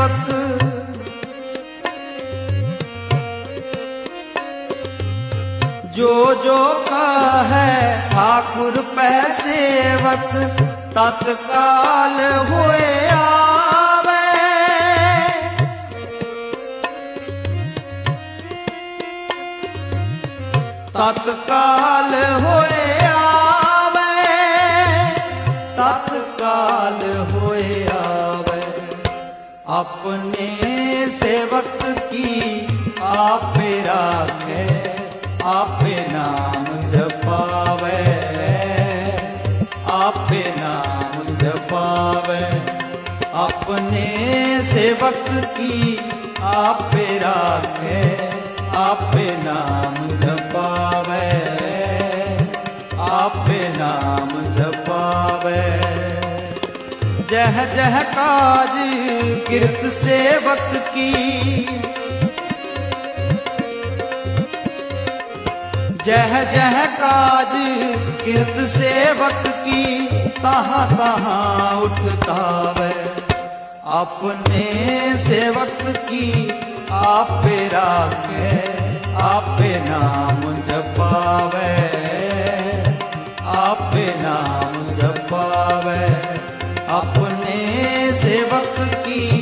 ਸੇਵਕ ਜੋ ਜੋ ਕਾਹੈ ਠਾਕੁਰ ਪੈ ਸੇਵਕ ਤਤਕਾਲ ਹੋਏ ਆਵੇ। ਤਤਕਾਲ ਹੋਏ ਆਵੇ ਤਤਕਾਲ ਹੋਏ ਆਵੇ। अपने सेवक की आप राखे आप नाम जपावे आप नाम जपावे अपने सेवक की आप राखे आप नाम जपावे आप नाम जपावे जह जह काज कीर्त सेवक की। जह जह काज कीर्त सेवक की। तहा तहा उठता वै अपने सेवक की। आप राखे, आप नाम जपावे, आप नाम जपावे। अपने सेवक की